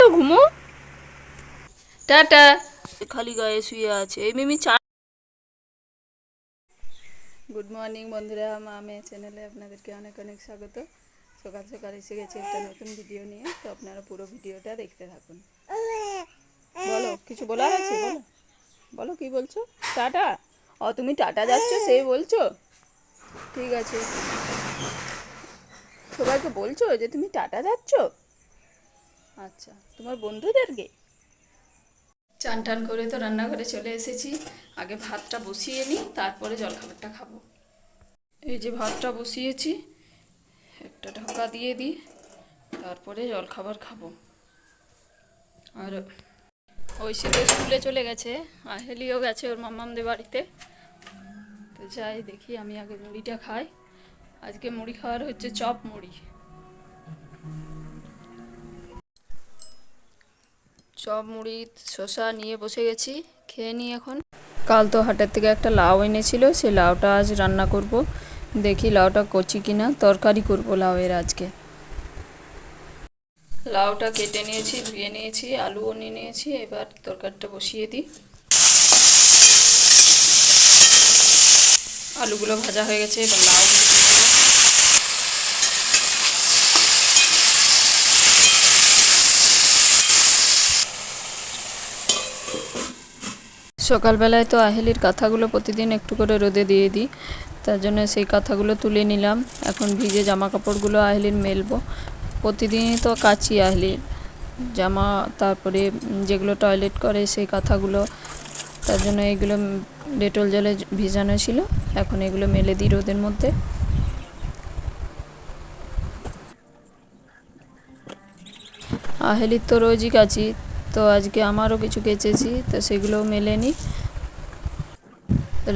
তো ঘুমো। টাটা। খালি গায়ে শুয়ে আছে। এই মিমি চা গুড মর্নিং বন্ধুরা মা মেয়ে চ্যানেলে আপনাদেরকে অনেক অনেক স্বাগত। সকাল সকাল এসে গেছে একটা নতুন ভিডিও নিয়ে তো আপনারা পুরো ভিডিওটা দেখতে থাকুন। বলো কিছু বলার আছে? বলো। বলো কি বলছো? টাটা? ও তুমি টাটা যাচ্ছ সে বলছো? ঠিক আছে। সবাইকে বলছো যে তুমি টাটা যাচ্ছ? আচ্ছা তোমার বন্ধুদেরকে চান টান করে তো রান্নাঘরে চলে এসেছি। আগে ভাতটা বসিয়ে নিই, তারপরে জলখাবারটা খাব। এই যে ভাতটা বসিয়েছি, একটা ঢাকা দিয়ে দিই, তারপরে জলখাবার খাব। আর ঐশী তো স্কুলে চলে গেছে, আহেলিও গেছে ওর মাম্মামদের বাড়িতে। তো যাই, দেখি আমি আগে মুড়িটা খাই। আজকে মুড়ি খাওয়ার হচ্ছে চপ মুড়ি। চপ মুড়ি, শসা নিয়ে বসে গেছি, খেয়ে নিই এখন। কাল তো হাটের থেকে একটা লাউ এনেছিল সেই লাউটা আজ রান্না করব। দেখি লাউটা কচি কিনা, তরকারি করব লাউয়ের আজকে। লাউটা কেটে নিয়েছি, ধুয়ে নিয়েছি, আলুও নিয়ে নিয়েছি, এবার তরকারিটা বসিয়ে দিই। আলুগুলো ভাজা হয়ে গেছে, এবার লাউ সকালবেলায় তো আহেলির কাঁথাগুলো প্রতিদিন একটু করে রোদে দিয়ে দিই, তার জন্য সেই কাঁথাগুলো তুলে নিলাম। এখন ভিজে জামা কাপড়গুলো আহেলির মেলবো। প্রতিদিনই তো কাচি আহেলির জামা, তারপরে যেগুলো টয়লেট করে সেই কাঁথাগুলো, তার জন্য এগুলো ডেটল জলে ভিজানো ছিল। এখন এগুলো মেলে দিই রোদের মধ্যে। আহেলির তো রোজই কাচি। তো আজকে আমারও কিছু কেচেছি, তো সেগুলো মেলে নিই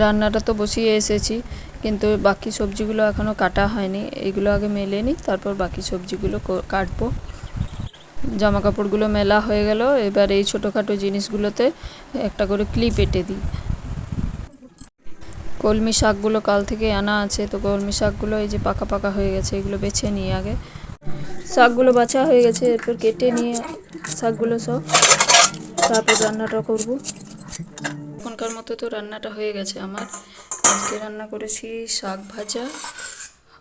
রান্নাটা তো বসিয়ে এসেছি, কিন্তু বাকি সবজিগুলো এখনও কাটা হয়নি। এগুলো আগে মেলে নিই তারপর বাকি সবজিগুলো কাটবো। জামা কাপড়গুলো মেলা হয়ে গেল, এবার এই ছোটোখাটো জিনিসগুলোতে একটা করে ক্লিপ এঁটে দিই। কলমি শাকগুলো কাল থেকে আনা আছে, তো কলমি শাকগুলো এই যে পাকা পাকা হয়ে গেছে, এগুলো বেছে নিই আগে। শাকগুলো বাছা হয়ে গেছে, এরপর কেটে নিয়ে শাকগুলো সব তারপর রান্নাটা করব। এখনকার মতো তো রান্নাটা হয়ে গেছে আমার। আজকে রান্না করেছি শাক ভাজা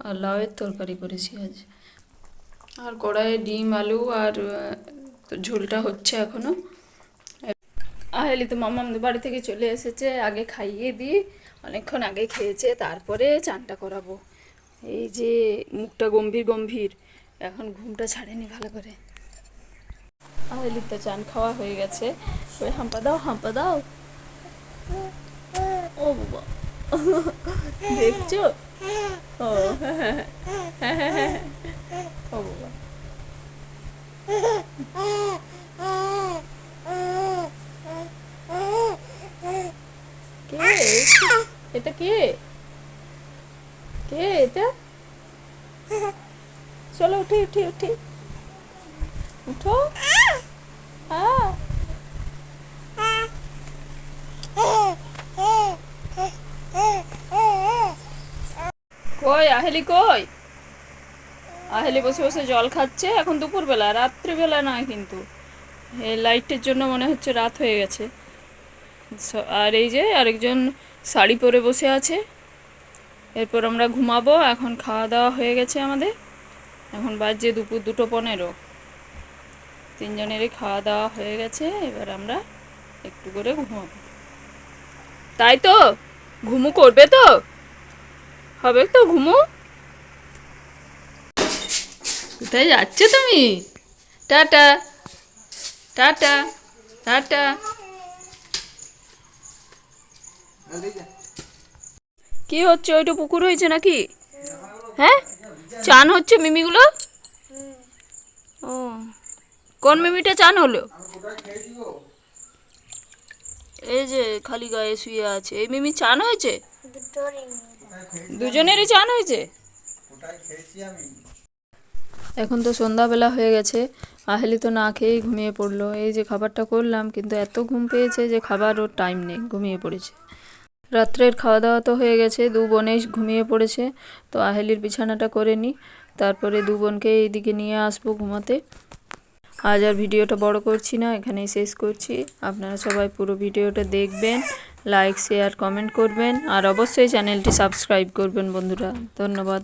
আর লাউয়ের তরকারি করেছি আজ। আর কড়াইয়ে ডিম, আলু আর ঝোলটা হচ্ছে এখনও। আহেলি তো মামামদের বাড়ি থেকে চলে এসেছে, আগে খাইয়ে দিই। অনেকক্ষণ আগে খেয়েছে, তারপরে চানটা করাবো। এই যে মুখটা গম্ভীর গম্ভীর, এখন ঘুমটা ছাড়েনি ভালো করে। আহেলির তো চান খাওয়া হয়ে গেছে। ওই হাম্পা দাও হাম্পা দাও। ও বাবা। দেখছ? হ্যাঁ হ্যাঁ হ্যাঁ। ও বাবা। কে? এটা কে? কে এটা? চলো, উঠি উঠি উঠি। উঠো। কই আহেলি কই? আহেলি বসে বসে জল খাচ্ছে, এখন দুপুরবেলা, রাত্রিবেলা নয় কিন্তু। লাইটের জন্য মনে হচ্ছে রাত হয়ে গেছে। আর এই যে আরেকজন শাড়ি পরে বসে আছে। এরপর আমরা ঘুমাবো, এখন খাওয়া দাওয়া হয়ে গেছে আমাদের। এখন বাজছে দুপুর দুটো পনেরো। তিনজনেরই খাওয়া দাওয়া হয়ে গেছে, এবার আমরা একটু করে ঘুমাবো। তাই তো? ঘুমু করবে তো? হবে তো ঘুমু? কোথায় যাচ্ছ তুমি? Tata tata tata. কি হচ্ছে? ওইটা পুকুর হয়েছে নাকি? হ্যাঁ? চান হচ্ছে মিমিগুলো? ও। কোন মিমিটা চান হলো? এই যে খালি গায়ে শুয়ে আছে। এই মিমি চান হয়েছে? দুজনেরই চান হয়েছে? এখন তো সন্ধ্যাবেলা হয়ে গেছে। আহেলি তো না খেয়েই ঘুমিয়ে পড়ল। এই যে খাবারটা করলাম কিন্তু এত ঘুম পেয়েছে যে খাবার ওর টাইম নেই ঘুমিয়ে পড়েছে। রাত্রের খাওয়া দাওয়া তো হয়ে গেছে দু বোনেই ঘুমিয়ে পড়েছে। তো আহেলির বিছানাটা করে নিই তারপরে দু বোনকে এইদিকে নিয়ে আসব ঘুমাতে। আজ আর ভিডিওটা বড় করছি না, এখানেই শেষ করছি। আপনারা সবাই পুরো ভিডিওটা দেখবেন লাইক শেয়ার কমেন্ট করবেন, আর অবশ্যই চ্যানেলটি সাবস্ক্রাইব করবেন বন্ধুরা। ধন্যবাদ।